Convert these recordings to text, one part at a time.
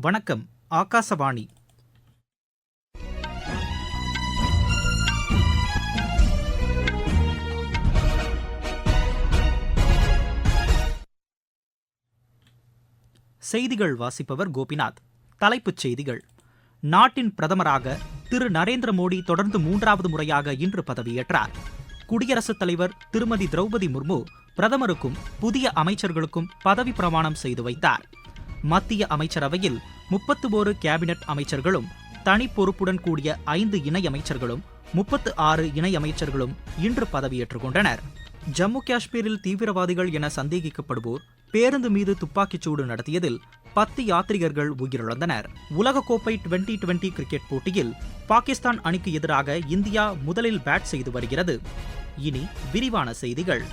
வணக்கம் ஆகாசவாணி. செய்திகள் வாசிப்பவர் கோபிநாத். தலைப்புச் செய்திகள். நாட்டின் பிரதமராக திரு நரேந்திர மோடி தொடர்ந்து மூன்றாவது முறையாக இன்று பதவியேற்றார். குடியரசுத் தலைவர் திருமதி திரௌபதி முர்மு பிரதமருக்கும் புதிய அமைச்சர்களுக்கும் பதவி பிரமாணம் செய்து வைத்தார். மத்திய அமைச்சரவையில் முப்பத்து ஓரு கேபினெட் அமைச்சர்களும் தனி பொறுப்புடன் கூடிய ஐந்து இணை அமைச்சர்களும் முப்பத்து ஆறு இணை அமைச்சர்களும் இன்று பதவியேற்றுக் கொண்டனர் ஜம்மு காஷ்மீரில் தீவிரவாதிகள் என சந்தேகிக்கப்படுவோர் பேருந்து மீது துப்பாக்கிச் சூடு நடத்தியதில் பத்து யாத்ரிகர்கள் உயிரிழந்தனர். உலகக்கோப்பை டுவெண்டி டுவெண்டி கிரிக்கெட் போட்டியில் பாகிஸ்தான் அணிக்கு எதிராக இந்தியா முதலில் பேட் செய்து வருகிறது. இனி விரிவான செய்திகள்.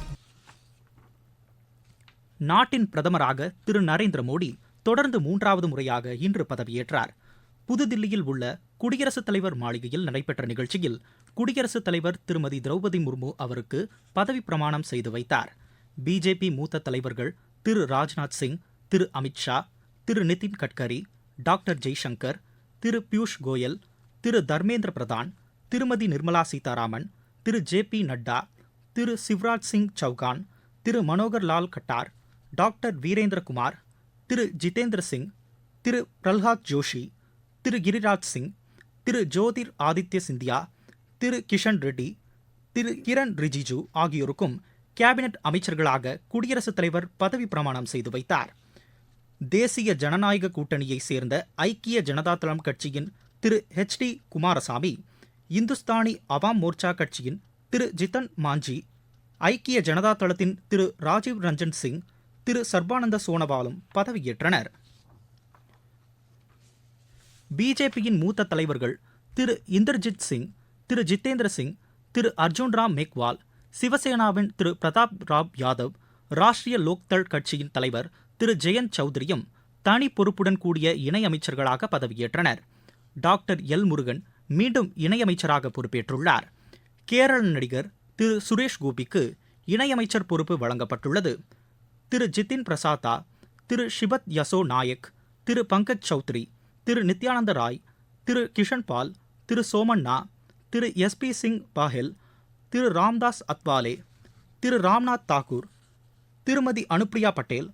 நாட்டின் பிரதமராக திரு நரேந்திர மோடி தொடர்ந்து மூன்றாவது முறையாக இன்று பதவியேற்றார். புதுதில்லியில் உள்ள குடியரசுத் தலைவர் மாளிகையில் நடைபெற்ற நிகழ்ச்சியில் குடியரசுத் தலைவர் திருமதி திரௌபதி முர்மு அவருக்கு பதவி பிரமாணம் செய்து வைத்தார். பிஜேபி மூத்த தலைவர்கள் Thiru Rajnath Singh Thiru Amit Shah Thiru Nitin Gadkari doctor Jaishankar Thiru Piyush Goyal Thiru Dharmendra Pradhan Thirumathi Nirmala Sitharaman Thiru J P Nadda Thiru Shivraj Singh Chouhan Thiru Manohar Lal Khattar doctor Virendra Kumar Thiru Jitendra Singh Thiru Pralhad Joshi Thiru Giriraj Singh Thiru Jyotiraditya Scindia Thiru Kishan Reddy Thiru Kiren Rijiju ஆகியோருக்கும் cabinet அமைச்சர்களாக குடியரசுத் தலைவர் பதவி பிரமாணம் செய்து வைத்தார். தேசிய ஜனநாயக கூட்டணியைச் சேர்ந்த ஐக்கிய ஜனதாதளம் கட்சியின் திரு ஹெச் டி குமாரசாமி இந்துஸ்தானி அவாம் மோர்ச்சா கட்சியின் திரு ஜிதன் மாஞ்சி ஐக்கிய ஜனதா தளத்தின் திரு ராஜீவ் ரஞ்சன் சிங் திரு சர்பானந்த சோனோவாலும் பதவியேற்றனர். பிஜேபியின் மூத்த தலைவர்கள் திரு இந்தர்ஜித் சிங் திரு ஜித்தேந்திர சிங் திரு அர்ஜுன் ராம் மேக்வால் சிவசேனாவின் திரு பிரதாப் ராவ் யாதவ் ராஷ்டிரிய லோக்தள் கட்சியின் தலைவர் திரு ஜெயந்த் சௌத்ரியும் தனி பொறுப்புடன் கூடிய இணையமைச்சர்களாக பதவியேற்றனர். டாக்டர் எல் முருகன் மீண்டும் இணையமைச்சராக பொறுப்பேற்றுள்ளார். கேரள நடிகர் திரு சுரேஷ் கோபிக்கு இணையமைச்சர் பொறுப்பு வழங்கப்பட்டுள்ளது. திரு ஜிதின் பிரசாத்தா திரு ஷிபத் யசோ நாயக் திரு பங்கஜ் சௌத்ரி திரு நித்யானந்த ராய் திரு கிஷன் பால் திரு சோமண்ணா திரு எஸ்பி சிங் பாஹெல் திரு ராம்தாஸ் அத்வாலே திரு ராம்நாத் தாக்கூர் திருமதி அனுப்ரியா பட்டேல்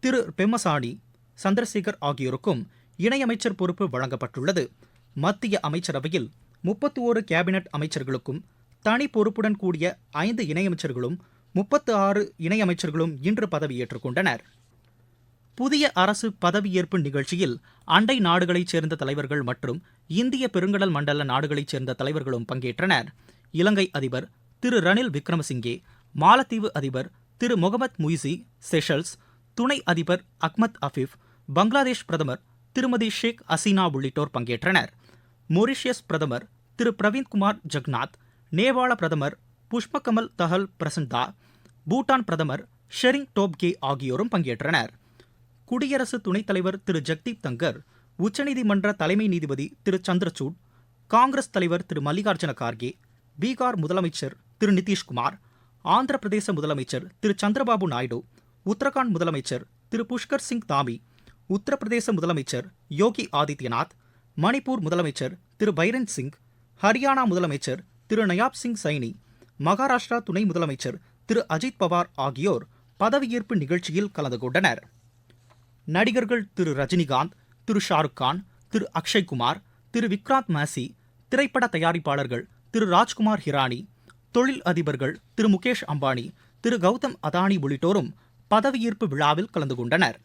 திரு பெம்மசாணி சந்திரசேகர் ஆகியோருக்கும் இணையமைச்சர் பொறுப்பு வழங்கப்பட்டுள்ளது. மத்திய அமைச்சரவையில் முப்பத்தி ஓரு கேபினட் அமைச்சர்களுக்கும் தனி பொறுப்புடன் கூடிய ஐந்து இணையமைச்சர்களும் முப்பத்து ஆறு இணையமைச்சர்களும் இன்று பதவியேற்றுக் கொண்டனர் புதிய அரசு பதவியேற்பு நிகழ்ச்சியில் அண்டை நாடுகளைச் சேர்ந்த தலைவர்கள் மற்றும் இந்திய பெருங்கடல் மண்டல நாடுகளைச் சேர்ந்த தலைவர்களும் பங்கேற்றனர். இலங்கை அதிபர் திரு ரணில் விக்ரமசிங்கே மாலத்தீவு அதிபர் திரு முகமது முய்சி செஷல்ஸ் துணை அதிபர் அக்மத் அஃபிஃப் பங்களாதேஷ் பிரதமர் திருமதி ஷேக் ஹசீனா உள்ளிட்டோர் பங்கேற்றனர். மொரிஷியஸ் பிரதமர் திரு பிரவீன்குமார் ஜெகநாத் நேபாள பிரதமர் புஷ்பகமல் தஹல் பிரசந்தா பூட்டான் பிரதமர் ஷெரிங் டோப்கே ஆகியோரும் பங்கேற்றனர். குடியரசு துணைத் தலைவர் திரு ஜக்தீப் தங்கர் உச்சநீதிமன்ற தலைமை நீதிபதி திரு சந்திரசூட் காங்கிரஸ் தலைவர் திரு மல்லிகார்ஜுன கார்கே பீகார் முதலமைச்சர் திரு நிதிஷ்குமார் ஆந்திர பிரதேச முதலமைச்சர் திரு சந்திரபாபு நாயுடு உத்தரகாண்ட் முதலமைச்சர் திரு புஷ்கர் சிங் தாமி உத்தரப்பிரதேச முதலமைச்சர் யோகி ஆதித்யநாத் மணிப்பூர் முதலமைச்சர் திரு பைரன் சிங் ஹரியானா முதலமைச்சர் திரு நயாப் சிங் சைனி மகாராஷ்டிரா துணை முதலமைச்சர் திரு அஜித் பவார் ஆகியோர் பதவியேற்பு நிகழ்ச்சியில் கலந்து கொண்டனர். நடிகர்கள் திரு ரஜினிகாந்த் திரு ஷாருக் கான் திரு அக்ஷய்குமார் திரு விக்ராந்த் மாசி திரைப்பட தயாரிப்பாளர்கள் திரு ராஜ்குமார் ஹிரானி தொழில் அதிபர்கள் திரு முகேஷ் அம்பானி திரு கௌதம் அதானி உள்ளிட்டோரும் பதவியேற்பு விழாவில் கலந்து கொண்டனர்.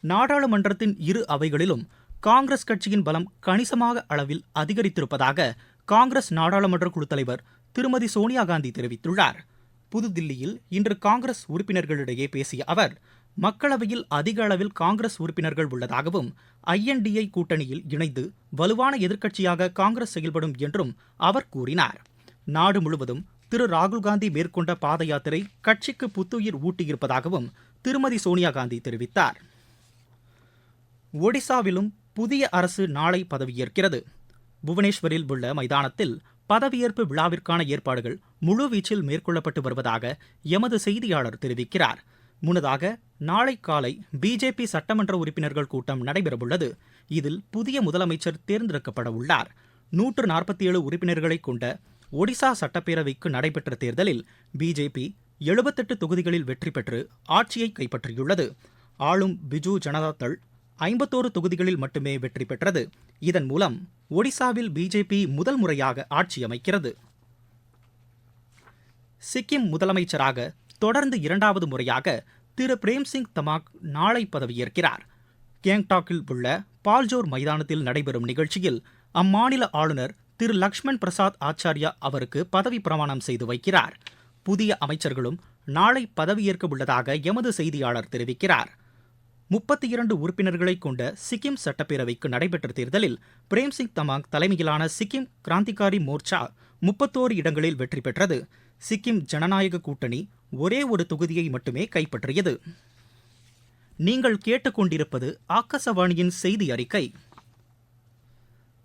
நாடாளுமன்றத்தின் இரு அவைகளிலும் காங்கிரஸ் கட்சியின் பலம் கணிசமாக அளவில் அதிகரித்திருப்பதாக காங்கிரஸ் நாடாளுமன்ற குழு தலைவர் திருமதி சோனியா காந்தி தெரிவித்துள்ளார். புதுதில்லியில் இன்று காங்கிரஸ் உறுப்பினர்களிடையே பேசிய அவர் மக்களவையில் அதிக அளவில் காங்கிரஸ் உறுப்பினர்கள் உள்ளதாகவும் ஐஎன்டிஐ கூட்டணியில் இணைந்து வலுவான எதிர்க்கட்சியாக காங்கிரஸ் செயல்படும் என்றும் அவர் கூறினார். நாடு முழுவதும் திரு. ராகுல்காந்தி மேற்கொண்ட பாத யாத்திரை கட்சிக்கு புத்துயிர் ஊட்டியிருப்பதாகவும் திருமதி சோனியா காந்தி தெரிவித்தார். ஒடிசாவிலும் புதிய அரசு நாளை பதவியேற்கிறது. புவனேஸ்வரில் உள்ள மைதானத்தில் பதவியேற்பு விழாவிற்கான ஏற்பாடுகள் முழுவீச்சில் மேற்கொள்ளப்பட்டு வருவதாக எமது செய்தியாளர் தெரிவிக்கிறார். முன்னதாக நாளை காலை பிஜேபி சட்டமன்ற உறுப்பினர்கள் கூட்டம் நடைபெறவுள்ளது. இதில் புதிய முதலமைச்சர் தேர்ந்தெடுக்கப்பட உள்ளார். நூற்று நாற்பத்தி ஏழு உறுப்பினர்களை கொண்ட ஒடிசா சட்டப்பேரவைக்கு நடைபெற்ற தேர்தலில் பிஜேபி எழுபத்தெட்டு தொகுதிகளில் வெற்றி பெற்று ஆட்சியை கைப்பற்றியுள்ளது. ஆளும் பிஜு ஜனதா தள் ஐம்பத்தோரு தொகுதிகளில் மட்டுமே வெற்றி பெற்றது. இதன் மூலம் ஒடிசாவில் பிஜேபி முதல் முறையாக ஆட்சி அமைக்கிறது. சிக்கிம் முதலமைச்சராக தொடர்ந்து இரண்டாவது முறையாக திரு பிரேம்சிங் தமாக் நாளை பதவியேற்கிறார். கேங்டாக்கில் உள்ள பால்ஜோர் மைதானத்தில் நடைபெறும் நிகழ்ச்சியில் அம்மாநில ஆளுநர் திரு லக்ஷ்மண் பிரசாத் ஆச்சாரியா அவருக்கு பதவி பிரமாணம் செய்து வைக்கிறார். புதிய அமைச்சர்களும் நாளை பதவியேற்க உள்ளதாக எமது செய்தியாளர் தெரிவிக்கிறார். முப்பத்தி இரண்டு உறுப்பினர்களை கொண்ட சிக்கிம் சட்டப்பேரவைக்கு நடைபெற்ற தேர்தலில் பிரேம்சிங் தமாங் தலைமையிலான சிக்கிம் கிராந்திகாரி மோர்ச்சா முப்பத்தோரு இடங்களில் வெற்றி பெற்றது. சிக்கிம் ஜனநாயக கூட்டணி ஒரே ஒரு தொகுதியை மட்டுமே கைப்பற்றியது. நீங்கள் கேட்டுக்கொண்டிருப்பது ஆகாசவாணியின் செய்தி அறிக்கை.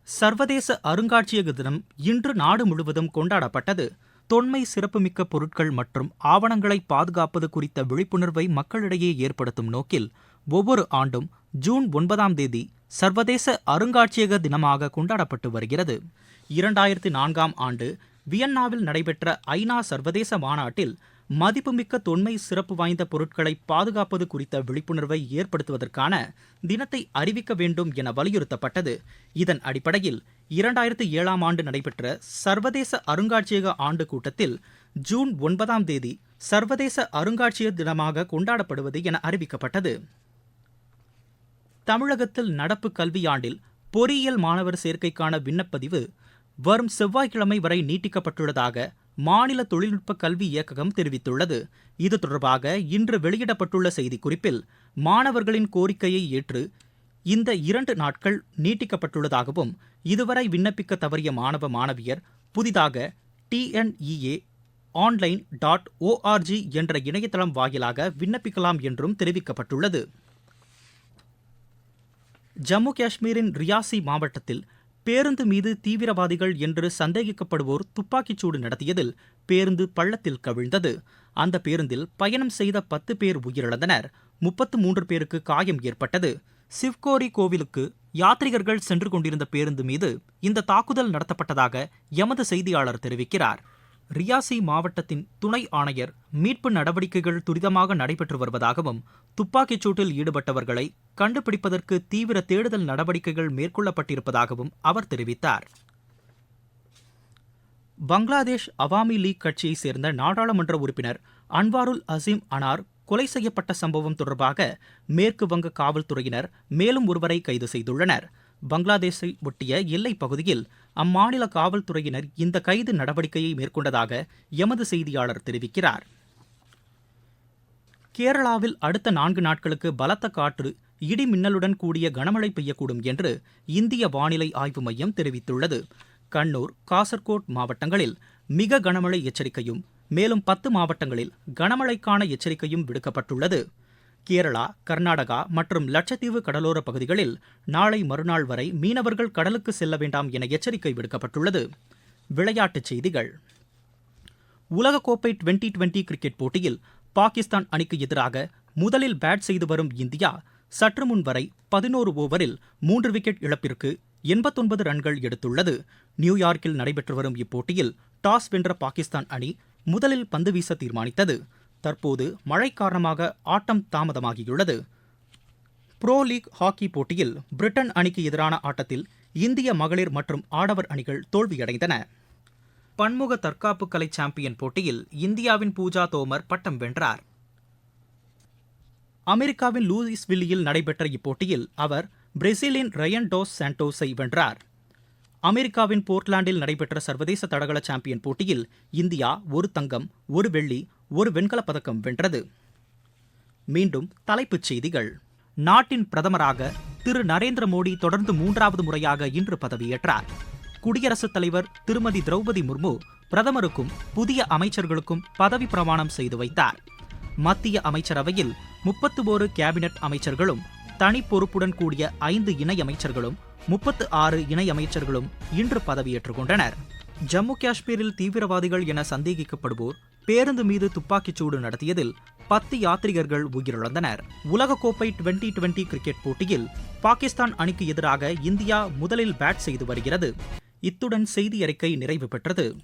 சர்வதேச அருங்காட்சியக தினம் இன்று நாடு முழுவதும் கொண்டாடப்பட்டது. தொன்மை சிறப்புமிக்க பொருட்கள் மற்றும் ஆவணங்களை பாதுகாப்பது குறித்த விழிப்புணர்வை மக்களிடையே ஏற்படுத்தும் நோக்கில் ஒவ்வொரு ஆண்டும் ஜூன் ஒன்பதாம் தேதி சர்வதேச அருங்காட்சியக தினமாக கொண்டாடப்பட்டு வருகிறது. இரண்டாயிரத்தி நான்காம் ஆண்டு வியன்னாவில் நடைபெற்ற ஐநா சர்வதேச மாநாட்டில் மதிப்புமிக்க தொன்மை சிறப்பு வாய்ந்த பொருட்களை பாதுகாப்பது குறித்த விழிப்புணர்வை ஏற்படுத்துவதற்கான தினத்தை அறிவிக்க வேண்டும் என வலியுறுத்தப்பட்டது. இதன் அடிப்படையில் இரண்டாயிரத்தி ஏழாம் ஆண்டு நடைபெற்ற சர்வதேச அருங்காட்சியக ஆண்டு கூட்டத்தில் ஜூன் ஒன்பதாம் தேதி சர்வதேச அருங்காட்சியக தினமாக கொண்டாடப்படுவது என அறிவிக்கப்பட்டது. தமிழகத்தில் நடப்பு கல்வியாண்டில் பொறியியல் மாணவர் சேர்க்கைக்கான விண்ணப்பதிவு வரும் செவ்வாய்க்கிழமை வரை நீட்டிக்கப்பட்டுள்ளதாக மாநில தொழில்நுட்ப கல்வி இயக்ககம் தெரிவித்துள்ளது. இது தொடர்பாக இன்று வெளியிடப்பட்டுள்ள செய்திக்குறிப்பில் மாணவர்களின் கோரிக்கையை ஏற்று இந்த இரண்டு நாட்கள் நீட்டிக்கப்பட்டுள்ளதாகவும் இதுவரை விண்ணப்பிக்க தவறிய மாணவ மாணவியர் புதிதாக டிஎன்இஏ ஆன்லைன் டாட் ஓஆர்ஜி என்ற இணையதளம் வாயிலாக விண்ணப்பிக்கலாம் என்றும் தெரிவிக்கப்பட்டுள்ளது. ஜம்மு காஷ்மீரின் ரியாசி மாவட்டத்தில் பேருந்து மீது தீவிரவாதிகள் என்று சந்தேகிக்கப்படுவோர் துப்பாக்கிச்சூடு நடத்தியதில் பேருந்து பள்ளத்தில் கவிழ்ந்தது. அந்த பேருந்தில் பயணம் செய்த பத்து பேர் உயிரிழந்தனர். முப்பத்து மூன்று பேருக்கு காயம் ஏற்பட்டது. சிவ்கோரி கோவிலுக்கு யாத்ரிகர்கள் சென்று கொண்டிருந்த பேருந்து மீது இந்த தாக்குதல் நடத்தப்பட்டதாக எமது செய்தியாளர் தெரிவிக்கிறார். ரியாசி மாவட்டத்தின் துணை ஆணையர் மீட்பு நடவடிக்கைகள் துரிதமாக நடைபெற்று வருவதாகவும் துப்பாக்கிச் சூட்டில் ஈடுபட்டவர்களை கண்டுபிடிப்பதற்கு தீவிர தேடுதல் நடவடிக்கைகள் மேற்கொள்ளப்பட்டிருப்பதாகவும் அவர் தெரிவித்தார். பங்களாதேஷ் அவாமி லீக் கட்சியைச் சேர்ந்த நாடாளுமன்ற உறுப்பினர் அன்வாருல் அசீம் அனார் கொலை செய்யப்பட்ட சம்பவம் தொடர்பாக மேற்கு வங்க காவல்துறையினர் மேலும் ஒருவரை கைது செய்துள்ளனர். பங்களாதேஷை ஒட்டிய எல்லைப் பகுதியில் அம்மாநில காவல்துறையினர் இந்த கைது நடவடிக்கையை மேற்கொண்டதாக எமது செய்தியாளர் தெரிவிக்கிறார். கேரளாவில் அடுத்த நான்கு நாட்களுக்கு பலத்த காற்று இடி மின்னலுடன் கூடிய கனமழை பெய்யக்கூடும் என்று இந்திய வானிலை ஆய்வு மையம் தெரிவித்துள்ளது. கண்ணூர் காசர்கோட் மாவட்டங்களில் மிக கனமழை எச்சரிக்கையும் மேலும் பத்து மாவட்டங்களில் கனமழைக்கான எச்சரிக்கையும் விடுக்கப்பட்டுள்ளது. கேரளா கர்நாடகா மற்றும் லட்சத்தீவு கடலோர பகுதிகளில் நாளை மறுநாள் வரை மீனவர்கள் கடலுக்கு செல்ல வேண்டாம் என எச்சரிக்கை விடுக்கப்பட்டுள்ளது. விளையாட்டுச் செய்திகள். உலகக்கோப்பை டுவெண்டி டுவெண்டி கிரிக்கெட் போட்டியில் பாகிஸ்தான் அணிக்கு எதிராக முதலில் பேட் செய்து வரும் இந்தியா சற்று முன் வரை பதினோரு ஓவரில் மூன்று விக்கெட் இழப்பிற்கு எண்பத்தொன்பது ரன்கள் எடுத்துள்ளது. நியூயார்க்கில் நடைபெற்று வரும் இப்போட்டியில் டாஸ் வென்ற பாகிஸ்தான் அணி முதலில் பந்து வீச தீர்மானித்தது. தற்போது மழை காரணமாக ஆட்டம் தாமதமாகியுள்ளது. ப்ரோ லீக் ஹாக்கி போட்டியில் பிரிட்டன் அணிக்கு எதிரான ஆட்டத்தில் இந்திய மகளிர் மற்றும் ஆடவர் அணிகள் தோல்வியடைந்தன. பன்முக தற்காப்பு கலை சாம்பியன் போட்டியில் இந்தியாவின் பூஜா தோமர் பட்டம் வென்றார். அமெரிக்காவின் லூயிஸ் வில்லியில் நடைபெற்ற இப்போட்டியில் அவர் பிரேசிலின் ரயன் டோஸ் சாண்டோஸை வென்றார். அமெரிக்காவின் போர்ட்லாண்டில் நடைபெற்ற சர்வதேச தடகள சாம்பியன் போட்டியில் இந்தியா ஒரு தங்கம் ஒரு வெள்ளி ஒரு வெண்கலப் பதக்கம் வென்றது. மீண்டும் தலைப்புச் செய்திகள். நாட்டின் பிரதமராக திரு. நரேந்திர மோடி தொடர்ந்து மூன்றாவது முறையாக இன்று பதவியேற்றார். குடியரசுத் தலைவர் திருமதி திரௌபதி முர்மு பிரதமருக்கும் புதிய அமைச்சர்களுக்கும் பதவி பிரமாணம் செய்து வைத்தார். மத்திய அமைச்சரவையில் முப்பத்து ஓரு கேபினெட் அமைச்சர்களும் தனி பொறுப்புடன் கூடிய ஐந்து இணை அமைச்சர்களும் முப்பத்து ஆறு இணை அமைச்சர்களும் இன்று பதவியேற்றுக் கொண்டனர் ஜம்மு காஷ்மீரில் தீவிரவாதிகள் என சந்தேகிக்கப்படுவோர் பேருந்து மீது துப்பாக்கிச்சூடு நடத்தியதில் பத்து யாத்ரிகர்கள் உயிரிழந்தனர். உலகக்கோப்பை டுவெண்டி டுவெண்டி கிரிக்கெட் போட்டியில் பாகிஸ்தான் அணிக்கு எதிராக இந்தியா முதலில் பேட் செய்து வருகிறது. இத்துடன் செய்தி அறிக்கை நிறைவு பெற்றது.